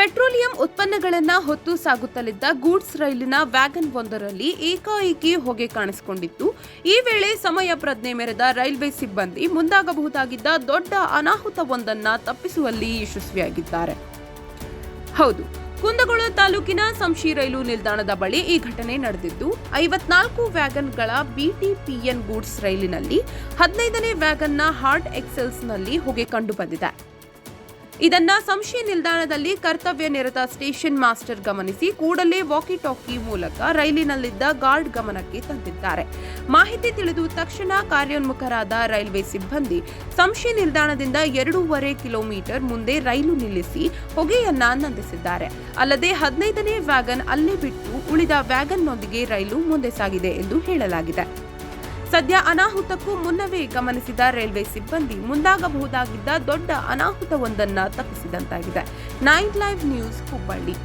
Petroleum ಉತ್ಪನ್ನಗಳನ್ನು ಹೊತ್ತು ಸಾಗುತ್ತಲಿದ್ದ goods ರೈಲಿನ ವ್ಯಾಗನ್ ಒಂದರಲ್ಲಿ ಏಕಾಏಕಿ ಹೊಗೆ ಕಾಣಿಸಿಕೊಂಡಿತ್ತು. ಈ ವೇಳೆ ಸಮಯ ಪ್ರಜ್ಞೆ ಮೆರೆದ ರೈಲ್ವೆ ಸಿಬ್ಬಂದಿ ಮುಂದಾಗಬಹುದಾಗಿದ್ದ ದೊಡ್ಡ ಅನಾಹುತವೊಂದನ್ನ ತಪ್ಪಿಸುವಲ್ಲಿ ಯಶಸ್ವಿಯಾಗಿದ್ದಾರೆ. ಹೌದು, ಕುಂದಗೋಳ ತಾಲೂಕಿನ ಸಂಶಿ ರೈಲು ನಿಲ್ದಾಣದ ಬಳಿ ಈ ಘಟನೆ ನಡೆದಿದ್ದು, ಐವತ್ನಾಲ್ಕು ವ್ಯಾಗನ್ಗಳ ಬಿಟಿಪಿಎನ್ ಗೂಡ್ಸ್ ರೈಲಿನಲ್ಲಿ ಹದಿನೈದನೇ ವ್ಯಾಗನ್ನ ಹಾರ್ಡ್ ಎಕ್ಸೆಲ್ಸ್ನಲ್ಲಿ ಹೊಗೆ ಕಂಡುಬಂದಿದೆ. ಇದನ್ನ ಸಂಶಯ ನಿಲ್ದಾಣದಲ್ಲಿ ಕರ್ತವ್ಯ ನಿರತ ಸ್ಟೇಷನ್ ಮಾಸ್ಟರ್ ಗಮನಿಸಿ ಕೂಡಲೇ ವಾಕಿ ಟಾಕಿ ಮೂಲಕ ರೈಲಿನಲ್ಲಿದ್ದ ಗಾರ್ಡ್ ಗಮನಕ್ಕೆ ತಂದಿದ್ದಾರೆ. ಮಾಹಿತಿ ತಿಳಿದು ತಕ್ಷಣ ಕಾರ್ಯೋನ್ಮುಖರಾದ ರೈಲ್ವೆ ಸಿಬ್ಬಂದಿ ಸಂಶಯ ನಿಲ್ದಾಣದಿಂದ ಎರಡೂವರೆ ಕಿಲೋಮೀಟರ್ ಮುಂದೆ ರೈಲು ನಿಲ್ಲಿಸಿ ಹೊಗೆಯನ್ನ ನಂದಿಸಿದ್ದಾರೆ. ಅಲ್ಲದೆ ಹದಿನೈದನೇ ವ್ಯಾಗನ್ ಅಲ್ಲೇ ಬಿಟ್ಟು ಉಳಿದ ವ್ಯಾಗನ್ನೊಂದಿಗೆ ರೈಲು ಮುಂದೆ ಸಾಗಿದೆ ಎಂದು ಹೇಳಲಾಗಿದೆ. ಸದ್ಯ ಅನಾಹುತಕ್ಕೂ ಮುನ್ನವೇ ಗಮನಿಸಿದ ರೈಲ್ವೆ ಸಿಬ್ಬಂದಿ ಮುಂದಾಗಬಹುದಾಗಿದ್ದ ದೊಡ್ಡ ಅನಾಹುತವೊಂದನ್ನ ತಪ್ಪಿಸಿದಂತಾಗಿದೆ. Nine live news Hubballi.